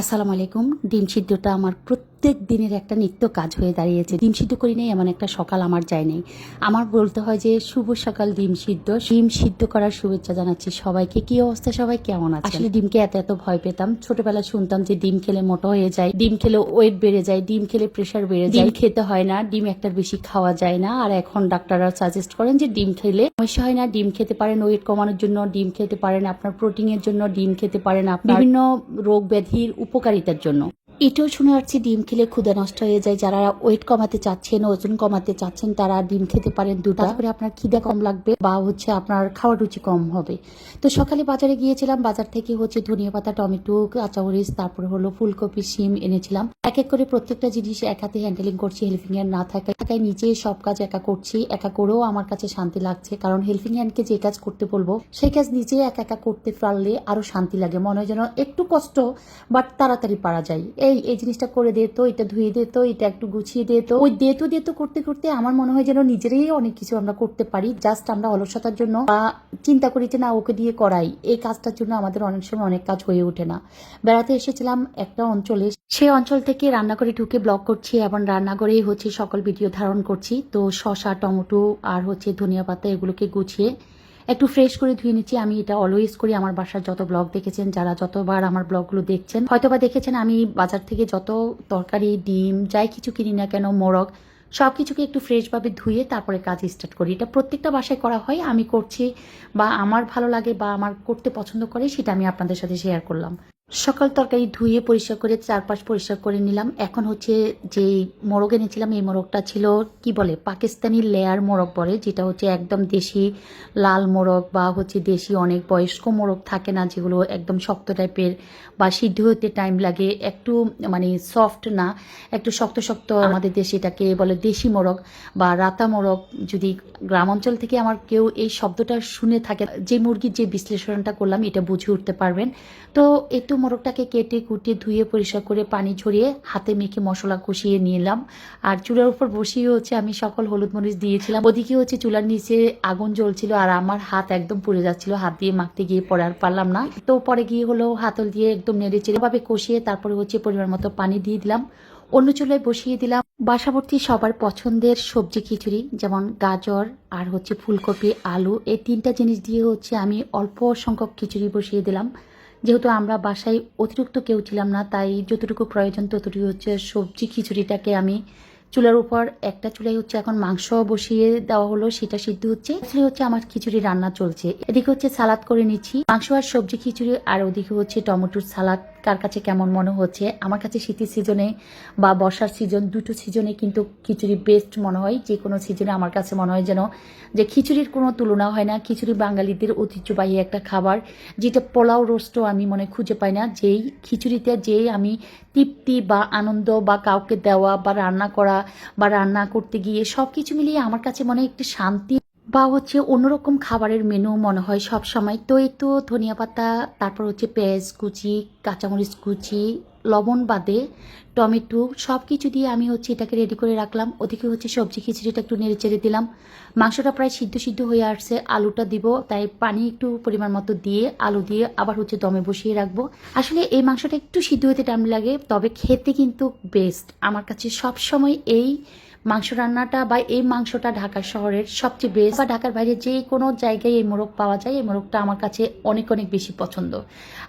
আসসালামু আলাইকুম। ডিম সিদ্ধটা আমার প্রত্যেক দিনের একটা নিত্য কাজ হয়ে দাঁড়িয়েছে। ডিম সিদ্ধ করি নেই এমন একটা সকাল আমার যায় নেই। আমার বলতে হয় যে শুভ সকাল ডিম সিদ্ধ। ডিম সিদ্ধ করার শুভেচ্ছা জানাচ্ছি সবাইকে। কি অবস্থা সবাই? কেমন আছে আসলে ডিমকে এত এত ভয় পেতাম। ছোটবেলায় শুনতাম যে ডিম খেলে মোটো হয়ে যায় ডিম খেলে ওয়েট বেড়ে যায় ডিম খেলে প্রেশার বেড়ে যায়। খেতে হয় না ডিম একটার বেশি খাওয়া যায় না। আর এখন ডাক্তাররা সাজেস্ট করেন যে ডিম খেলে সমস্যা হয় না ডিম খেতে পারেন ওয়েট কমানোর জন্য ডিম খেতে পারেন আপনার প্রোটিনের জন্য ডিম খেতে পারেন আপনার বিভিন্ন রোগ ব্যাধির উপকারিতার জন্য। এটাও শুনে আসছি, ডিম খেলে ক্ষুদা নষ্ট হয়ে যায়। যারা ওয়েট কমাতে চাচ্ছেন, ওজন কমাতে চাচ্ছেন, তারা ডিম খেতে পারেন দুটা। করে আপনার খিদা কম লাগবে বা হচ্ছে আপনার খাওয়ার রুচি কম হবে। তো সকালে বাজারে গিয়েছিলাম, বাজার থেকে হচ্ছে ধনিয়া পাতা, টমেটো, কাঁচামরিচ, তারপরে হলো ফুলকপি, শিম এনেছিলাম। এক এক করে প্রত্যেকটা জিনিস এক হাতে হ্যান্ডেলিং করছি হেল্পিং হ্যান্ড না থাকা থাকায় নিজে সব কাজ একা করছি, একা করেও আমার কাছে শান্তি লাগছে। কারণ হেল্পিং হ্যান্ডকে যে কাজ করতে বলব, সেই কাজ নিজে একা একা করতে পারলে আরও শান্তি লাগে। মনে হয় যেন একটু কষ্ট বাট তাড়াতাড়ি পারা যায়। এই এই জিনিসটা করে দে তো, এটা ধুয়ে দে তো, এটা একটু গুছিয়ে দে তো। ওই দে তো দে তো করতে করতে আমার মনে হয় যেন নিজেরাই অনেক কিছু আমরা করতে পারি। জাস্ট আমরা অলসতার জন্য বা চিন্তা করি যে না, ওকে দিয়ে করাই। এই কাজটার জন্য আমাদের অনেক সময় অনেক কাজ হয়ে ওঠে না। বেড়াতে এসেছিলাম একটা অঞ্চলে। সেই অঞ্চল থেকে রান্না করে ঢুকে ব্লগ করছি এবং রান্না রান্নাঘরেই হচ্ছে সকল ভিডিও ধারণ করছি। তো শসা, টমেটো আর হচ্ছে ধনিয়া পাতা এগুলোকে গুছিয়ে একটু ফ্রেশ করে ধুয়ে নিচ্ছি। আমি এটা অলওয়েজ করি। আমার বাসার যত ব্লগ দেখেছেন, যারা যতবার আমার ব্লগগুলো দেখছেন, হয়তোবা দেখেছেন, আমি বাজার থেকে যত তরকারি, ডিম, যাই কিছু কিনি না কেন, মোরগ সব কিছুকে একটু ফ্রেশভাবে ধুয়ে তারপরে কাজ স্টার্ট করি। এটা প্রত্যেকটা বাসায় করা হয়। আমি করছি বা আমার ভালো লাগে বা আমার করতে পছন্দ করে, সেটা আমি আপনাদের সাথে শেয়ার করলাম। সকাল তরকারি ধুয়ে পরিষ্কার করে, চারপাশ পরিষ্কার করে নিলাম। এখন হচ্ছে যে মোরগ এনেছিলাম, এই মোরগটা ছিল, কি বলে, পাকিস্তানি লেয়ার মোরগ বলে, যেটা হচ্ছে একদম দেশি লাল মোরগ বা হচ্ছে দেশি অনেক বয়স্ক মোরগ থাকে না, যেগুলো একদম শক্ত টাইপের বা সিদ্ধ হতে টাইম লাগে। একটু মানে সফট না, একটু শক্ত শক্ত আমাদের দেশে এটাকে বলে দেশি মোরগ বা রাতা মোরগ। যদি গ্রাম অঞ্চল থেকে আমার কেউ এই শব্দটা শুনে থাকে, যে মুরগির যে বিশ্লেষণটা করলাম, এটা বুঝে উঠতে পারবেন। তো একটু মোরগটাকে কেটে কুটে ধুয়ে পরিষ্কার করে পানি ঝরিয়ে হাতে মেখে মশলা কষিয়ে নিলাম। আর চুলার উপর বসিয়ে হচ্ছে আমি সকল হলুদ মরিচ দিয়েছিলাম। ওদিকে হচ্ছে চুলার নিচে আগুন জ্বলছিল আর আমার হাত একদম পুড়ে যাচ্ছিল। হাত দিয়ে মাখতে গিয়ে পরে আর পারলাম না। তো পরে গিয়ে হলো হাতল দিয়ে একদম নেড়ে ভাবে কষিয়ে তারপরে হচ্ছে পরিমাণ মতো পানি দিয়ে দিলাম। অন্য চুলায় বসিয়ে দিলাম। বাসাবর্তী সবার পছন্দের সবজি খিচুড়ি যেমন গাজর আর হচ্ছে ফুলকপি, আলু। এই তিনটা জিনিস দিয়ে হচ্ছে আমি অল্প সংখ্যক খিচুড়ি বসিয়ে দিলাম। যেহেতু আমরা বাসায় অতিরিক্ত কেউ ছিলাম না, তাই যতটুকু প্রয়োজন ততটুকু হচ্ছে সবজি, খিচুড়িটাকে আমি চুলার উপর, একটা চুলাই হচ্ছে এখন মাংস বসিয়ে দেওয়া হলো, সেটা সিদ্ধ হচ্ছে। আসলে হচ্ছে আমার খিচুড়ি রান্না চলছে। এদিকে হচ্ছে সালাদ করে নিচ্ছি, মাংস আর সবজি, খিচুড়ি, আর ওদিকে হচ্ছে টমেটোর সালাদ। কার কাছে কেমন মনে হচ্ছে? আমার কাছে শীতের সিজনে বা বর্ষার সিজন দুটো সিজনে কিন্তু খিচুড়ি বেস্ট মনে হয়। যে কোনো সিজনে আমার কাছে মনে হয় যেন যে খিচুড়ির কোনো তুলনা হয় না। খিচুড়ি বাঙালিদের ঐতিহ্যবাহী একটা খাবার, যেটা পোলাও রোস্টও আমি মনে খুঁজে পাই না। যেই খিচুড়িতে যেই আমি তৃপ্তি বা আনন্দ বা কাউকে দেওয়া বা রান্না করা বা রান্না করতে গিয়ে সব কিছু মিলিয়ে আমার কাছে মনে একটু শান্তি বা হচ্ছে অন্যরকম খাবারের মেনু মনে হয় সব সময়। তো এই তো ধনিয়া পাতা, তারপর হচ্ছে পেঁয়াজ কুচি, কাঁচামরিচ কুচি, লবণ বাদে টমেটো সব কিছু দিয়ে আমি হচ্ছে এটাকে রেডি করে রাখলাম। ওদিকে হচ্ছে সবজি খিচুড়িটা একটু নেড়ে চেড়ে দিলাম। মাংসটা প্রায় সিদ্ধ সিদ্ধ হয়ে আসছে। আলুটা দিব, তাই পানি একটু পরিমাণ মতো দিয়ে আলু দিয়ে আবার হচ্ছে দমে বসিয়ে রাখব। আসলে এই মাংসটা একটু সিদ্ধ হতে টাইম লাগে, তবে খেতে কিন্তু বেস্ট আমার কাছে সব সময় এই মাংস রান্নাটা বা এই মাংসটা ঢাকা শহরের সবচেয়ে বেস্ট বা ঢাকার বাইরে যে কোনো জায়গায় এই মোরগ পাওয়া যায়, এই মোরগটা আমার কাছে অনেক অনেক বেশি পছন্দ।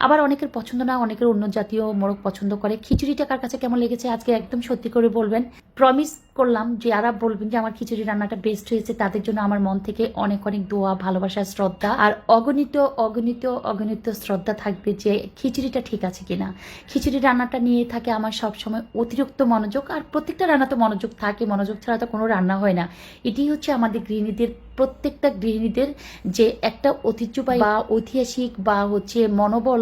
আবার অনেকের পছন্দ না, অনেকের অন্য জাতীয় মোরগ পছন্দ করে। খিচুড়িটা কার কাছে কেমন লেগেছে আজকে একদম সত্যি করে বলবেন। প্রমিস করলাম যে যারা বলবেন যে আমার খিচুড়ি রান্নাটা বেস্ট হয়েছে, তাদের জন্য আমার মন থেকে অনেক অনেক দোয়া, ভালোবাসা, শ্রদ্ধা। আর অগণিত অগণিত অগণিত শ্রদ্ধা থাকবে যে খিচুড়িটা ঠিক আছে কিনা। খিচুড়ি রান্নাটা নিয়ে থাকে আমার সব সময় অতিরিক্ত মনোযোগ, আর প্রত্যেকটা রান্না তো মনোযোগ থাকে, মনোযোগ ছাড়া তো কোনো রান্না হয় না। এটি হচ্ছে আমাদের গৃহিণীদের প্রত্যেকটা গৃহিণীদের যে একটা ঐতিহ্যবাহী বা ঐতিহাসিক বা হচ্ছে মনোবল,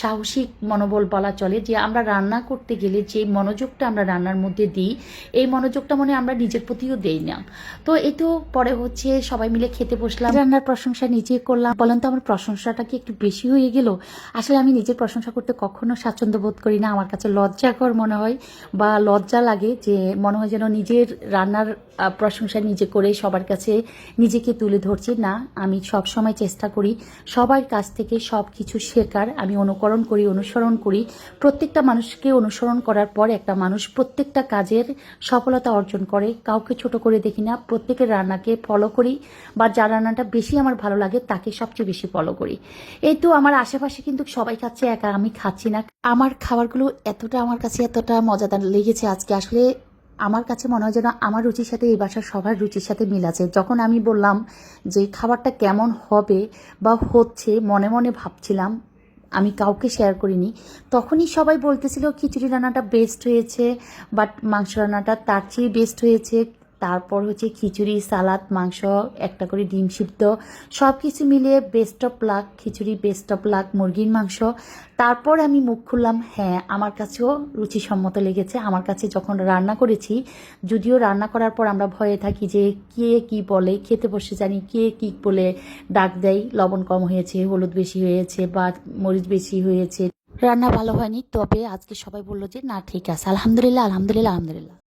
সাহসিক মনোবল বলা চলে, যে আমরা রান্না করতে গেলে যে মনোযোগটা আমরা রান্নার মধ্যে দিই, এই মনোযোগটা মনে আমরা নিজের প্রতিও দেই না। তো এই তো পরে হচ্ছে সবাই মিলে খেতে বসলাম। রান্নার প্রশংসা নিজে করলাম। বলেন তো আমার প্রশংসাটা কি একটু বেশি হয়ে গেল? আসলে আমি নিজের প্রশংসা করতে কখনো স্বাচ্ছন্দ্য বোধ করি না। আমার কাছে লজ্জাকর মনে হয় বা লজ্জা লাগে যে মনে হয় যেন নিজের রান্নার প্রশংসা নিজে করে সবার কাছে নিজে নিজেকে তুলে ধরছি, না, আমি সব সময় চেষ্টা করি সবার কাছ থেকে সব কিছু শেখার, আমি অনুকরণ করি, অনুসরণ করি। প্রত্যেকটা মানুষকে অনুসরণ করার পর একটা মানুষ প্রত্যেকটা কাজের সফলতা অর্জন করে। কাউকে ছোট করে দেখি না, প্রত্যেকের রান্নাকে ফলো করি বা যার রান্নাটা বেশি আমার ভালো লাগে তাকে সবচেয়ে বেশি ফলো করি। এই তো আমার আশেপাশে কিন্তু সবাই খাচ্ছে, একা আমি খাচ্ছি না। আমার খাবারগুলো এতটা আমার কাছে এতটা মজাদার লেগেছে আজকে। আসলে আমার কাছে মনে হয় যেন আমার রুচির সাথে এই বাসার সবার রুচির সাথে মিল আছে। যখন আমি বললাম যে খাবারটা কেমন হবে বা হচ্ছে, মনে মনে ভাবছিলাম, আমি কাউকে শেয়ার করিনি, তখনই সবাই বলতেছিল খিচুড়ি রান্নাটা বেস্ট হয়েছে বাট মাংস রান্নাটা তার চেয়ে বেস্ট হয়েছে। তারপর হচ্ছে খিচুড়ি, সালাদ, মাংস, একটা করে ডিম সিদ্ধ সব কিছু মিলিয়ে best of luck khichuri best of luck মুরগির মাংস। তারপর আমি মুখ খুললাম হ্যাঁ আমার কাছেও রুচিসম্মত লেগেছে। আমার কাছে যখন রান্না করেছি, যদিও রান্না করার পর আমরা ভয়ে থাকি যে কে কি বলে, খেতে বসে জানি কে কি বলে ডাক দেয়, লবণ কম হয়েছে, হলুদ বেশি হয়েছে বা মরিচ বেশি হয়েছে। রান্না ভালো হয়নি, তবে আজকে সবাই বলল যে, না, ঠিক আছে, আলহামদুলিল্লাহ আলহামদুলিল্লাহ আলহামদুলিল্লাহ।